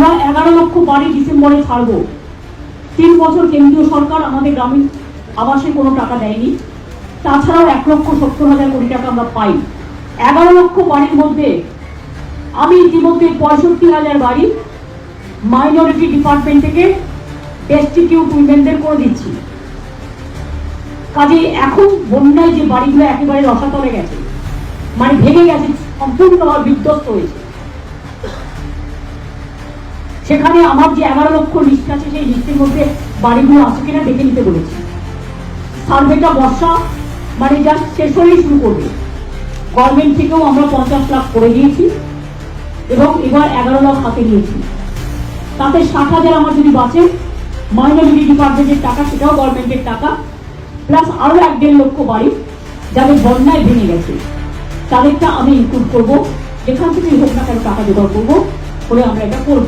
আমরা এগারো লক্ষ বাড়ি ডিসেম্বরে ছাড়বো। তিন বছর কেন্দ্রীয় সরকার আমাদের গ্রামীণ আবাসে কোনো টাকা দেয়নি। তাছাড়াও এক লক্ষ সত্তর হাজার কোটি টাকা আমরা পাই। এগারো লক্ষ বাড়ির মধ্যে আমি ইতিমধ্যে পঁয়ষট্টি হাজার বাড়ি মাইনরিটি ডিপার্টমেন্ট থেকে ডেস্টিটিউট উইমেনদের করে দিচ্ছি। কাজে এখন বন্যায় যে বাড়িগুলো একেবারে রসাতলে গেছে মানে ভেঙে গেছে, সম্পূর্ণভাবে বিধ্বস্ত হয়েছে। সেখানে আমার যে এগারো লক্ষ লিস্ট আছে, সেই লিস্টের মধ্যে বাড়িগুলো আছে কিনা দেখে নিতে বলেছি। সার্ভেটা বর্ষা মানে জাস্ট শেষ হলেই শুরু করবে। গভর্নমেন্ট থেকেও আমরা পঞ্চাশ লাখ করে দিয়েছি এবং এবার এগারো লাখ হাতে নিয়েছি। তাতে ষাট হাজার আমার যদি বাঁচে মাইনরিটি ডিপার্টমেন্টের টাকা, সেটাও গভর্নমেন্টের টাকা প্লাস আরও এক দেড় লক্ষ বাড়ি যাদের বন্যায় ভেঙে গেছে, তাদেরটা আমি ইনক্লুড করব। যেখান থেকেই হোক না কেন টাকা জোগাড় করব করে আমরা এটা করব।